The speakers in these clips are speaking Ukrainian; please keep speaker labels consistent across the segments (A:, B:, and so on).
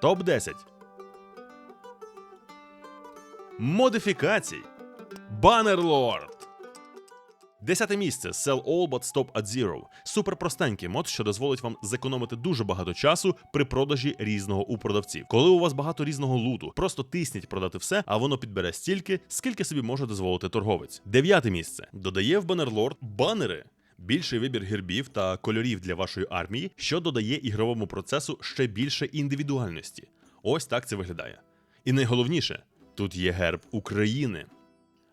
A: Топ 10. Модифікацій. Баннерлорд. Десяте місце Sell All But Stop at Zero. Суперпростенький мод, що дозволить вам зекономити дуже багато часу при продажі різного у продавців. Коли у вас багато різного луту, просто тисніть продати все, а воно підбере стільки, скільки собі може дозволити торговець. Дев'яте місце додає в Bannerlord банери. Більший вибір гербів та кольорів для вашої армії, що додає ігровому процесу ще більше індивідуальності. Ось так це виглядає. І найголовніше, тут є герб України.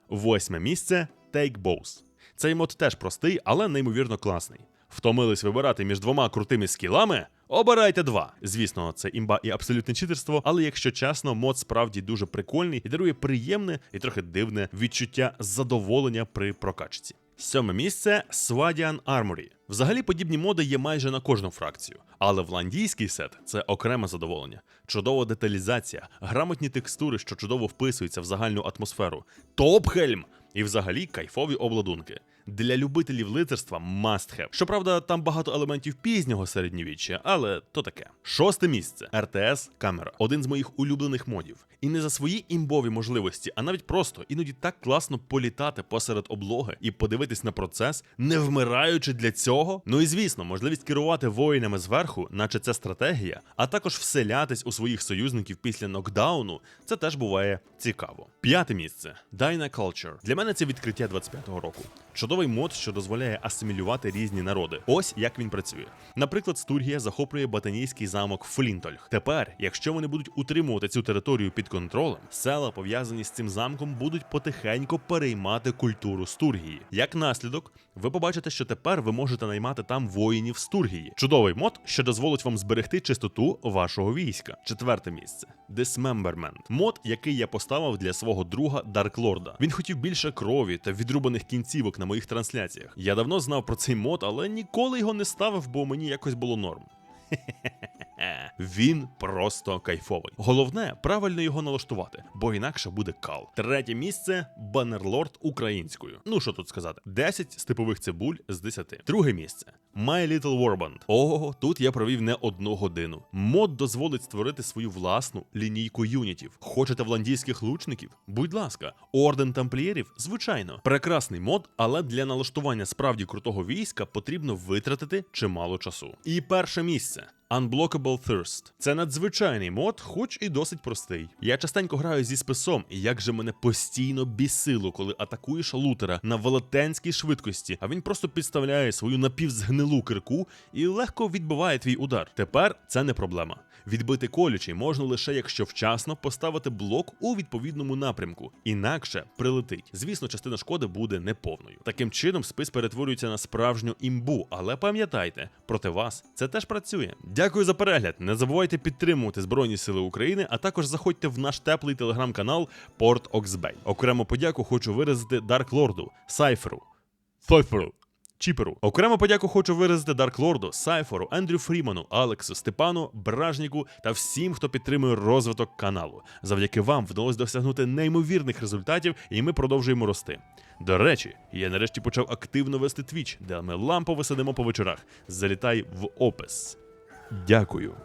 A: Восьме місце Take Bows. Цей мод теж простий, але неймовірно класний. Втомились вибирати між двома крутими скілами? Обирайте два. Звісно, це імба і абсолютне читерство, але якщо чесно, мод справді дуже прикольний і дарує приємне і трохи дивне відчуття задоволення при прокачці. Сьоме місце Свадіан Armory. Взагалі подібні моди є майже на кожну фракцію, але вландійський сет це окреме задоволення. Чудова деталізація, грамотні текстури, що чудово вписуються в загальну атмосферу. Топхельм! І взагалі кайфові обладунки. Для любителів лицарства must have. Щоправда, там багато елементів пізнього середньовіччя, але то таке. Шосте місце RTS камера. Один з моїх улюблених модів. І не за свої імбові можливості, а навіть просто іноді так класно політати посеред облоги і подивитись на процес, не вмираючи для цього. Ну і звісно, можливість керувати воїнами зверху, наче це стратегія, а також вселятись у своїх союзників після нокдауну. Це теж буває цікаво. П'яте місце Dyna Culture. Для мене це відкриття 25-го року. Чудовий мод, що дозволяє асимілювати різні народи. Ось як він працює. Наприклад, Стургія захоплює ботанійський замок Флінтольг. Тепер, якщо вони будуть утримувати цю територію під контролем, села, пов'язані з цим замком, будуть потихеньку переймати культуру Стургії. Як наслідок, ви побачите, що тепер ви можете наймати там воїнів Стургії. Чудовий мод, що дозволить вам зберегти чистоту вашого війська. Четверте місце Dismemberment. Мод, який я поставив для свого друга Дарклорда. Він хотів більше крові та відрубаних кінцівок на моїх трансляціях. Я давно знав про цей мод, але ніколи його не ставив, бо мені якось було норм. Він просто кайфовий. Головне правильно його налаштувати, бо інакше буде кал. Третє місце Баннерлорд українською. Ну що тут сказати? 10 степових цибуль з 10. Друге місце My Little Warband. Ого, тут я провів не одну годину. Мод дозволить створити свою власну лінійку юнітів. Хочете вландійських лучників? Будь ласка, орден тамплієрів, звичайно, прекрасний мод, але для налаштування справді крутого війська потрібно витратити чимало часу. І перше місце. Unblockable Thirst. Це надзвичайний мод, хоч і досить простий. Я частенько граю зі списом, і як же мене постійно бісило, коли атакуєш лутера на велетенській швидкості, а він просто підставляє свою напівзгнилу кирку і легко відбиває твій удар. Тепер це не проблема. Відбити колючий можна лише якщо вчасно поставити блок у відповідному напрямку, інакше прилетить. Звісно, частина шкоди буде неповною. Таким чином, спис перетворюється на справжню імбу, але пам'ятайте, проти вас це теж працює. Дякую за перегляд. Не забувайте підтримувати Збройні Сили України, а також заходьте в наш теплий телеграм-канал Порт Оксбей. Окрему подяку хочу виразити Дарк Лорду, Сайферу. Сайферу. Чіперу. Окремо подяку хочу виразити Дарк Лорду, Сайфору, Ендрю Фріману, Алексу, Степану, Бражніку та всім, хто підтримує розвиток каналу. Завдяки вам вдалося досягнути неймовірних результатів, і ми продовжуємо рости. До речі, я нарешті почав активно вести Twitch, де ми лампово сидимо по вечорах. Залітай в опис. Дякую.